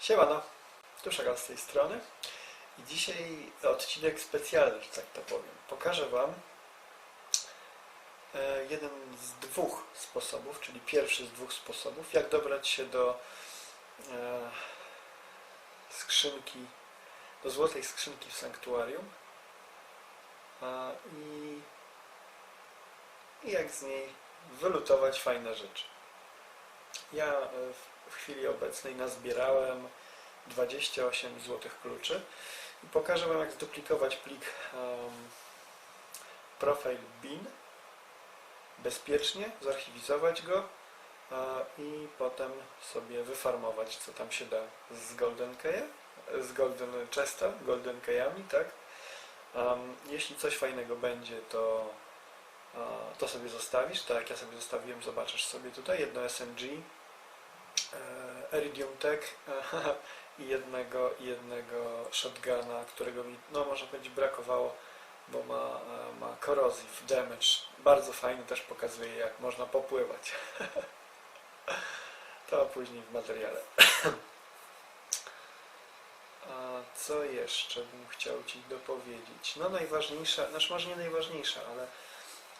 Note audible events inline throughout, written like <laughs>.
Siemano, Tuszaka z tej strony i dzisiaj odcinek specjalny, że tak to powiem. Pokażę Wam e, jeden z dwóch sposobów, czyli pierwszy z dwóch sposobów, jak dobrać się do e, skrzynki, do złotej skrzynki w sanktuarium i, i jak z niej wylutować fajne rzeczy. Ja e, w- chwili obecnej nazbierałem 28 złotych kluczy i pokażę Wam jak zduplikować plik um, profile bin bezpiecznie, zarchiwizować go a, i potem sobie wyfarmować co tam się da z Golden Key, z Golden Chesta, Golden Keyami, tak? Um, jeśli coś fajnego będzie, to a, to sobie zostawisz, tak jak ja sobie zostawiłem, zobaczysz sobie tutaj jedno SMG, e, Iridium Tech <laughs> i jednego, jednego shotguna, którego mi, no można powiedzieć, brakowało, bo ma, e, ma corrosive damage. Bardzo fajny, też pokazuje, jak można popływać. <laughs> To później w materiale. <coughs> A co jeszcze bym chciał Ci dopowiedzieć? No najważniejsza, znaczy może nie najważniejsza, ale,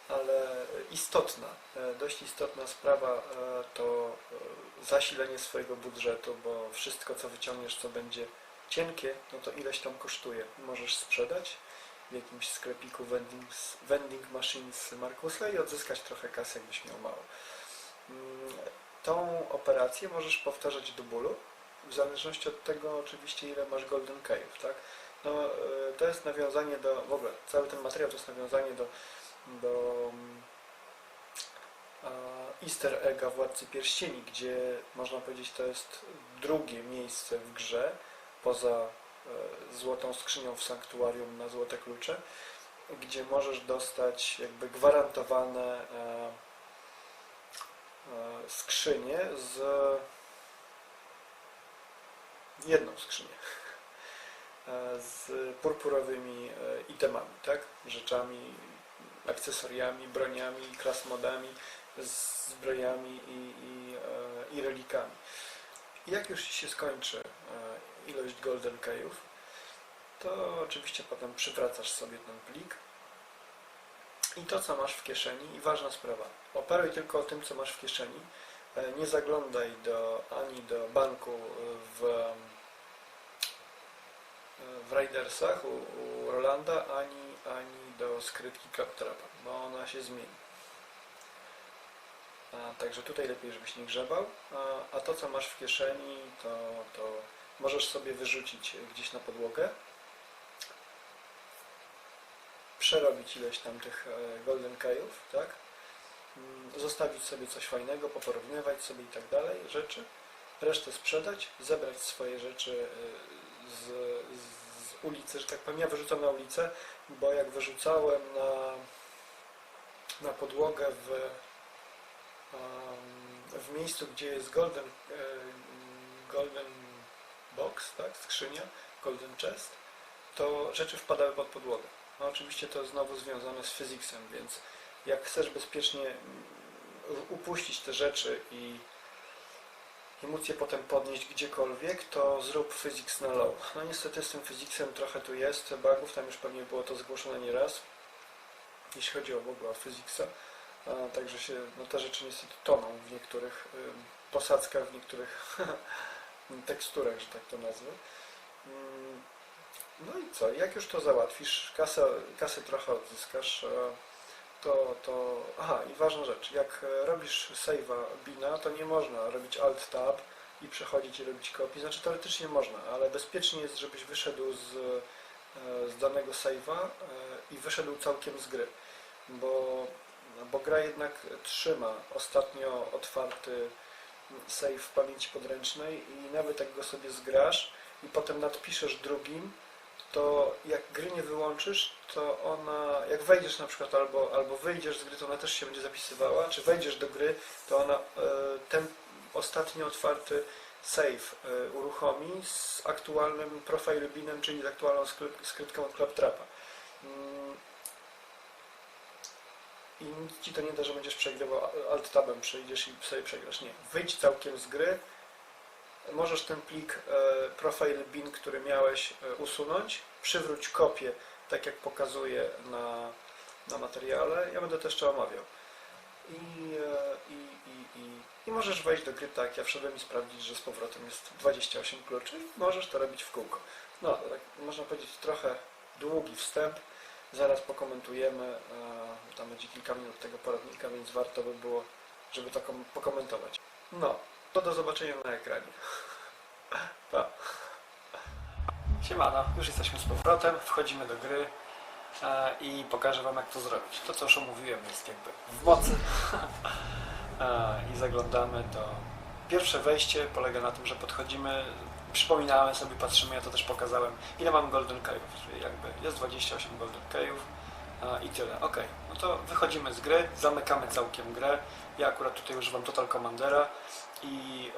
ale istotna, e, dość istotna sprawa e, to e, zasilenie swojego budżetu, bo wszystko co wyciągniesz, co będzie cienkie, no to ileś tam kosztuje. Możesz sprzedać w jakimś sklepiku vending, vending machines Markusa i odzyskać trochę kasy, jakbyś miał mało. Mm, Tą operację możesz powtarzać do bólu, w zależności od tego oczywiście ile masz golden keyów, tak? No, to jest nawiązanie do, w ogóle cały ten materiał to jest nawiązanie do, do mm, Easter Egga Władcy Pierścieni, gdzie można powiedzieć to jest drugie miejsce w grze poza e, złotą skrzynią w sanktuarium na złote klucze, gdzie możesz dostać jakby gwarantowane e, e, skrzynie z jedną skrzynię z purpurowymi itemami, tak? Rzeczami, akcesoriami, broniami, krasmodami, z zbrojami i, i, e, i relikami. Jak już się skończy e, ilość golden keyów, to oczywiście potem przywracasz sobie ten plik i to, co masz w kieszeni, i ważna sprawa, operuj tylko o tym, co masz w kieszeni, E, nie zaglądaj do, ani do banku w, w Raidersach u, u Rolanda, ani, ani do skrytki Claptrapa, bo ona się zmieni. A, także tutaj lepiej, żebyś nie grzebał. A, a to, co masz w kieszeni, to, to możesz sobie wyrzucić gdzieś na podłogę, przerobić ileś tam tych e, golden keyów, tak? Mm, zostawić sobie coś fajnego, poporównywać sobie i tak dalej, rzeczy, resztę sprzedać, zebrać swoje rzeczy y, z, z ulicy, że tak powiem. Ja wyrzucam na ulicę, bo jak wyrzucałem na, na podłogę w, w miejscu, gdzie jest golden, golden box, tak, skrzynia, golden chest, to rzeczy wpadały pod podłogę. No oczywiście to znowu związane z physicsem, więc jak chcesz bezpiecznie upuścić te rzeczy i, i móc je potem podnieść gdziekolwiek, to zrób physics na low. No niestety z tym physicsem trochę tu jest bugów, tam już pewnie było to zgłoszone nieraz, jeśli chodzi o w ogóle o physicsa. Także się, no te rzeczy niestety toną w niektórych posadzkach, w niektórych <laughs> teksturach, że tak to nazwę. Mm, No i co, jak już to załatwisz, kasę, kasę trochę odzyskasz, to, to... Aha, i ważna rzecz, jak e, robisz save'a bina, to nie można robić alt-tab i przechodzić i robić kopii. Znaczy teoretycznie można, ale bezpiecznie jest, żebyś wyszedł z, e, z danego save'a e, i wyszedł całkiem z gry, bo, bo gra jednak trzyma ostatnio otwarty save w pamięci podręcznej i nawet jak go sobie zgrasz i potem nadpiszesz drugim, to jak gry nie wyłączysz, to ona, jak wejdziesz na przykład albo, albo wyjdziesz z gry, to ona też się będzie zapisywała, czy wejdziesz do gry, to ona e, ten ostatnio otwarty save e, uruchomi z aktualnym profile binem, czyli z aktualną skrytką od Claptrapa. Mm, I nic ci to nie da, że będziesz przegrywał alt-tabem, przejdziesz i sobie przegrasz. Nie. Wyjdź całkiem z gry, możesz ten plik e, profile bin, który miałeś e, usunąć, przywróć kopię, tak jak pokazuje na, na materiale. Ja będę to jeszcze omawiał. I, e, i, i, i, I możesz wejść do gry tak, ja wszedłem i sprawdzić, że z powrotem jest 28 kluczy i możesz to robić w kółko. No, tak można powiedzieć trochę długi wstęp, zaraz pokomentujemy, tam będzie kilka minut tego poradnika, więc warto by było, żeby to kom- pokomentować. No, to do zobaczenia na ekranie. <laughs> Pa. Siemano, już jesteśmy z powrotem, wchodzimy do gry e, i pokażę Wam jak to zrobić. To co już omówiłem jest jakby w mocy <laughs> e, i zaglądamy to. Pierwsze wejście polega na tym, że podchodzimy, przypominałem sobie, patrzymy, ja to też pokazałem, ile mam golden keyów, czyli jakby jest 28 golden keyów e, i tyle. Ok, no to wychodzimy z gry, zamykamy całkiem grę. Ja akurat tutaj używam Total Commandera i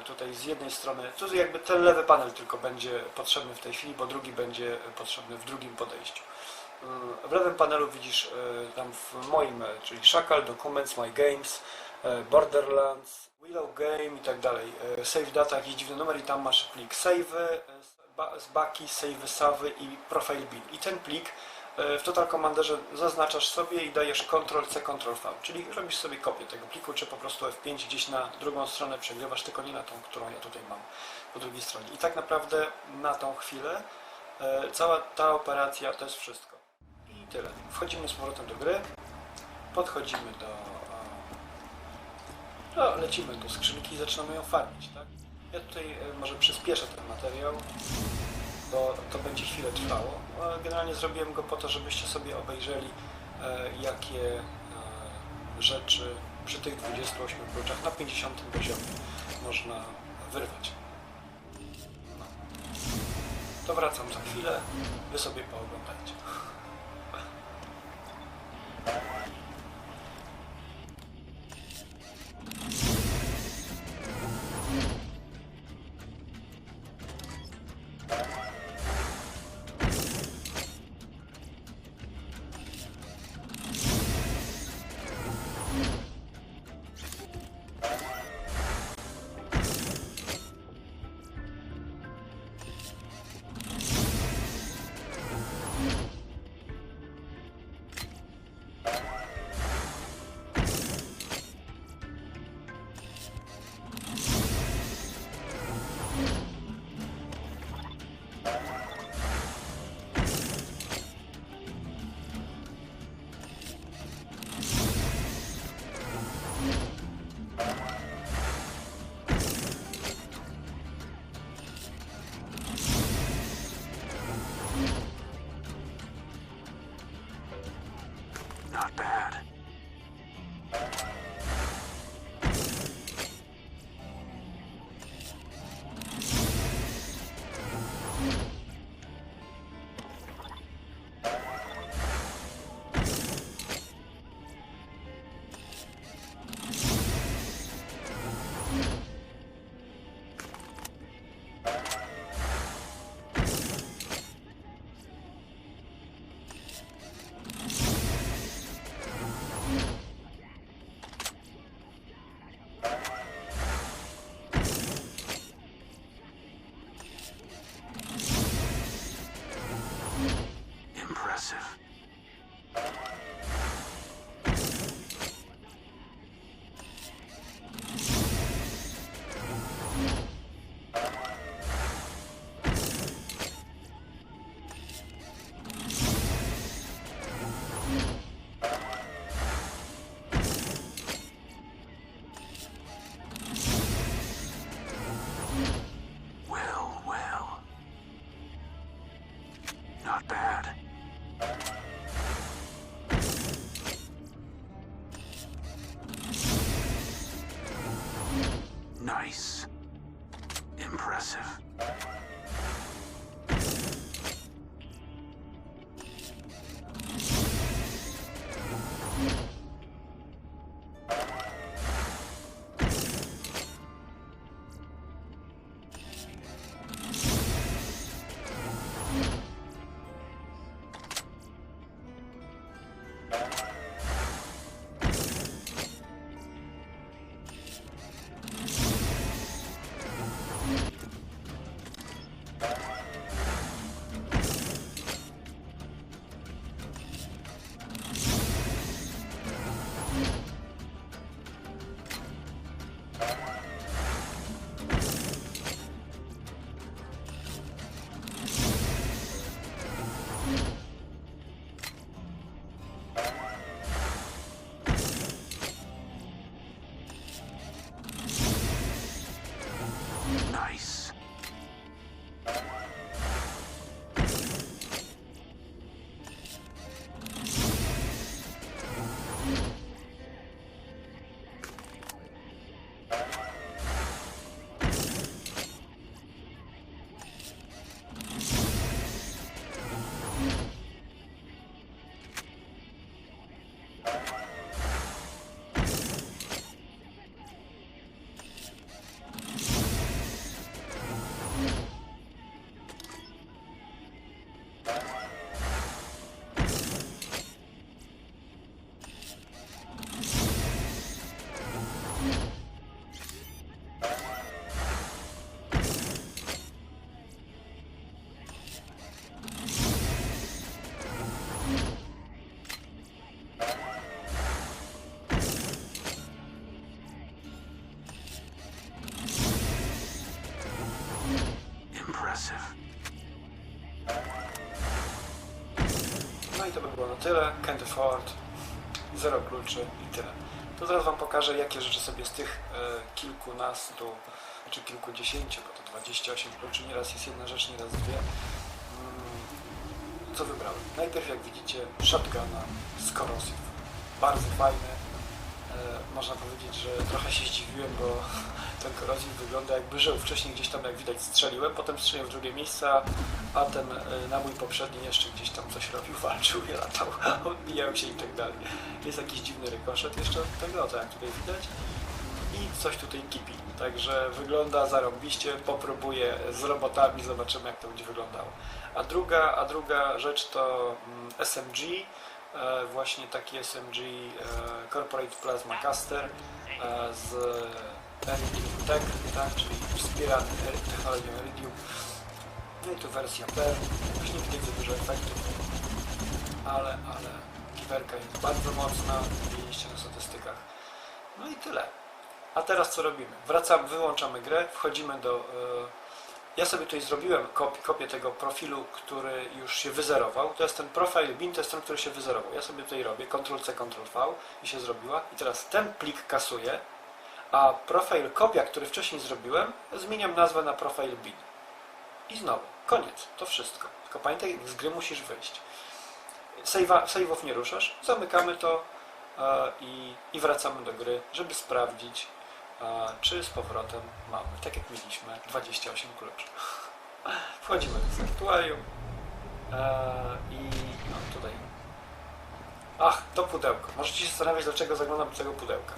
e, tutaj z jednej strony, jakby ten lewy panel tylko będzie potrzebny w tej chwili, bo drugi będzie potrzebny w drugim podejściu. E, W lewym panelu widzisz e, tam w moim, e, czyli Shackle, Documents, My Games, Borderlands, Willow Game i tak dalej. Save data, jakiś dziwny numer i tam masz plik save, z ba- z baki, save savy i profile bin. I ten plik w Total Commanderze zaznaczasz sobie i dajesz Ctrl-C, Ctrl-V, czyli robisz sobie kopię tego pliku, czy po prostu F5 gdzieś na drugą stronę przegrywasz, tylko nie na tą, którą ja tutaj mam po drugiej stronie. I tak naprawdę na tą chwilę e, cała ta operacja to jest wszystko. I tyle. Wchodzimy z powrotem do gry, podchodzimy do... e, No, lecimy do skrzynki i zaczynamy ją farmić, tak? Ja tutaj e, może przyspieszę ten materiał, bo to będzie chwilę trwało. Generalnie zrobiłem go po to, żebyście sobie obejrzeli, e, jakie e, rzeczy przy tych 28 kluczach na 50 poziomie można wyrwać. No. To wracam za chwilę, wy sobie pooglądajcie. Nice. Impressive. No i to by było na tyle. Candy Ford, zero kluczy i tyle. To zaraz Wam pokażę, jakie rzeczy sobie z tych e, kilkunastu, czy kilkudziesięciu, bo to 28 kluczy, nieraz jest jedna rzecz, nieraz dwie. Mm, co wybrałem? Najpierw, jak widzicie, shotguna z Corrosive. Bardzo fajny. E, można powiedzieć, że trochę się zdziwiłem, bo ten Corrosive wygląda jakby żył. Wcześniej gdzieś tam, jak widać, strzeliłem, potem strzeliłem w drugie miejsca, a ten e, nabój poprzedni jeszcze gdzieś tam coś robił, <laughs> walczył i latał, <laughs> odbijał się i tak dalej. Jest jakiś dziwny rykoszet jeszcze od tego, jak tutaj widać. I coś tutaj kipi. Także wygląda zarąbiście, popróbuję z robotami, zobaczymy jak to będzie wyglądało. A druga, a druga rzecz to mm, SMG, e, właśnie taki SMG e, Corporate Plasma Caster z Tech, tak, czyli wspierany technologią Iridium. No i tu wersja P, już nie widać za dużo efektów, ale, ale kiwerka jest bardzo mocna, widzieliście na statystykach. No i tyle. A teraz co robimy? Wracamy, wyłączamy grę, wchodzimy do... e, ja sobie tutaj zrobiłem kop, kopię tego profilu, który już się wyzerował. To jest ten profile bin, to jest ten, który się wyzerował. Ja sobie tutaj robię Ctrl-C, Ctrl-V i się zrobiła. I teraz ten plik kasuję, a profile kopia, który wcześniej zrobiłem, zmieniam nazwę na profile bin. I znowu, koniec, to wszystko. Tylko pamiętaj, z gry musisz wyjść. Save'a, save'ów nie ruszasz, zamykamy to e, i, i wracamy do gry, żeby sprawdzić, e, czy z powrotem mamy, tak jak mieliśmy, 28 kluczy. Wchodzimy do sanktuarium e, i no tutaj. Ach, to pudełko. Możecie się zastanawiać, dlaczego zaglądam do tego pudełka.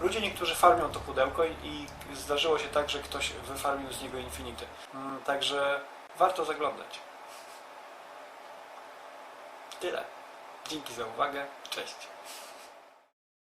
Ludzie niektórzy farmią to pudełko i, i zdarzyło się tak, że ktoś wyfarmił z niego Infinity. Mm, Także warto zaglądać. Tyle. Dzięki za uwagę. Cześć.